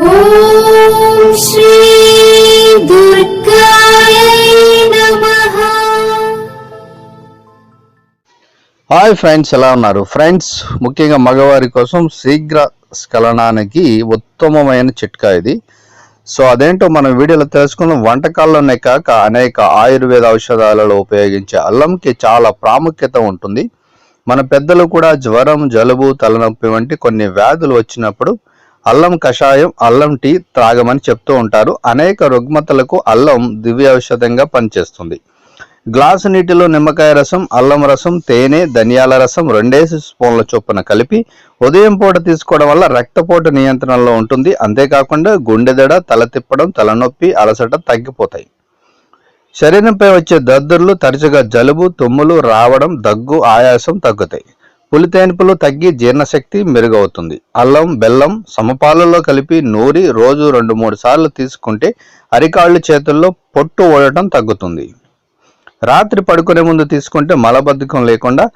Hi friends ఎలా ఉన్నారు? Friends ముఖ్యంగా మగవారి కోసం శీఘ్ర స్ఖలనానికి ఉత్తమమైన చిట్కా ఇది. సో అదేంటో మనం వీడియోలో తెలుసుకుందాం. వంటకాల్లోనే కాక అనేక ఆయుర్వేద ఔషధాలలో ఉపయోగించే అల్లంకి చాలా ప్రాముఖ్యత ఉంటుంది. మన పెద్దలు కూడా జ్వరం జలుబు తలనొప్పి వంటి కొన్ని వ్యాధులు వచ్చినప్పుడు అల్లం కషాయం అల్లం టీ త్రాగమని చెప్తూ ఉంటారు. అనేక రుగ్మతలకు అల్లం దివ్య ఔషధంగా పనిచేస్తుంది. గ్లాసు నీటిలో నిమ్మకాయ రసం అల్లం రసం తేనె ధనియాల రసం రెండేసి స్పూన్ల చొప్పున కలిపి ఉదయం పూట తీసుకోవడం వల్ల రక్తపోటు నియంత్రణలో ఉంటుంది. అంతేకాకుండా గుండెదడ తల తిప్పడం తలనొప్పి అలసట తగ్గిపోతాయి. శరీరంపై వచ్చే దద్దుర్లు తరచుగా జలుబు తుమ్ములు రావడం దగ్గు ఆయాసం తగ్గుతాయి. పులితేనుపులు తగ్గి జీర్ణశక్తి మెరుగవుతుంది. అల్లం బెల్లం సమపాలలో కలిపి నూరి రోజు రెండు మూడు సార్లు తీసుకుంటే అరికాళ్ళు చేతుల్లో పొట్టు ఓడటం తగ్గుతుంది. రాత్రి పడుకునే ముందు తీసుకుంటే మలబద్ధకం లేకుండా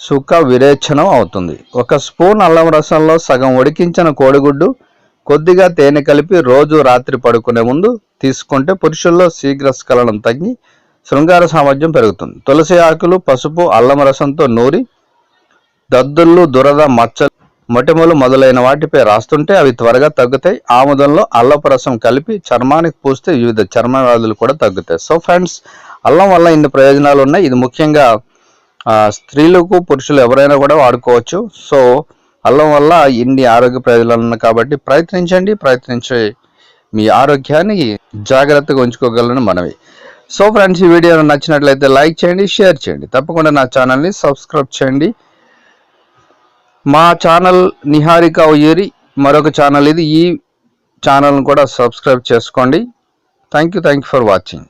సుఖ విరేచనం అవుతుంది. ఒక స్పూన్ అల్లం రసంలో సగం ఉడికించిన కోడిగుడ్డు కొద్దిగా తేనె కలిపి రోజు రాత్రి పడుకునే ముందు తీసుకుంటే పురుషుల్లో శీఘ్రస్ఖలనం తగ్గి శృంగార సామర్థ్యం పెరుగుతుంది. తులసి ఆకులు పసుపు అల్లం రసంతో నూరి దద్దుళ్ళు దురద మచ్చలు మొటిమలు మొదలైన వాటిపై రాస్తుంటే అవి త్వరగా తగ్గుతాయి. ఆముదంలో అల్లపు రసం కలిపి చర్మానికి పూస్తే వివిధ చర్మ వ్యాధులు కూడా తగ్గుతాయి. సో ఫ్రెండ్స్ అల్లం వల్ల ఇన్ని ప్రయోజనాలు ఉన్నాయి. ఇది ముఖ్యంగా స్త్రీలకు పురుషులు ఎవరైనా కూడా వాడుకోవచ్చు. సో అల్లం వల్ల ఇన్ని ఆరోగ్య ప్రయోజనాలు ఉన్నాయి కాబట్టి ప్రయత్నించండి. ప్రయత్నించి మీ ఆరోగ్యాన్ని జాగ్రత్తగా ఉంచుకోగలను మనవి. సో ఫ్రెండ్స్ ఈ వీడియో నచ్చినట్లయితే లైక్ చేయండి షేర్ చేయండి. తప్పకుండా నా ఛానల్ని సబ్స్క్రైబ్ చేయండి. మా ఛానల్ నిహారిక ఉయ్యూరి మరొక ఛానల్ ఇది. ఈ ఛానల్ను కూడా సబ్స్క్రైబ్ చేసుకోండి. Thank you thank you for watching